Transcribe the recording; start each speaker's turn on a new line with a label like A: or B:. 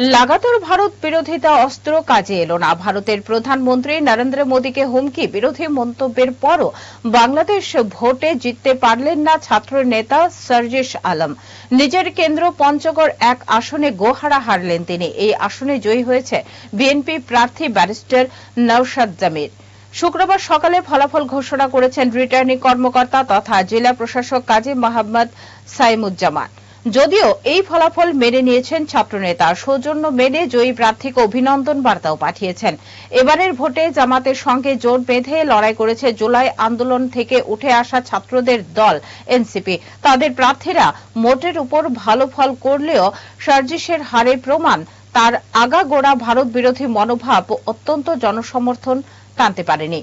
A: লাগাতার ভারত বিরোধিতা অস্ত্র কাজে এলো না। ভারতের প্রধানমন্ত্রী নরেন্দ্র মোদীকে হুমকি, বিরোধী মন্তব্যের পরও বাংলাদেশ ভোটে জিততে পারলেন না ছাত্র নেতা সার্জিস আলম। নিজের কেন্দ্র পঞ্চগড় এক আসনে গোহারা হারলেন তিনি। এই আসনে জয়ী হয়েছে বিএনপি প্রার্থী ব্যারিস্টার নওশাদ জামির। শুক্রবার সকালে ফলাফল ঘোষণা করেছেন রিটার্নিং কর্মকর্তা তথা জেলা প্রশাসক কাজী মোহাম্মদ সাইমুজ্জামান। যদিও এই ফলাফল মেনে নিয়েছেন ছাত্রনেতা, সৌজন্য মেনে জয়ী প্রার্থীকে অভিনন্দন বার্তাও পাঠিয়েছেন। এবারের ভোটে জামাতের সঙ্গে জোট বেঁধে লড়াই করেছে জুলাই আন্দোলন থেকে উঠে আসা ছাত্রদের দল, এনসিপি। তাদের প্রার্থীরা মোটের উপর ভালো ফল করলেও সার্জিসের হারে প্রমাণ, তার আগাগোড়া ভারত বিরোধী মনোভাব অত্যন্ত জনসমর্থন টানতে পারেনি।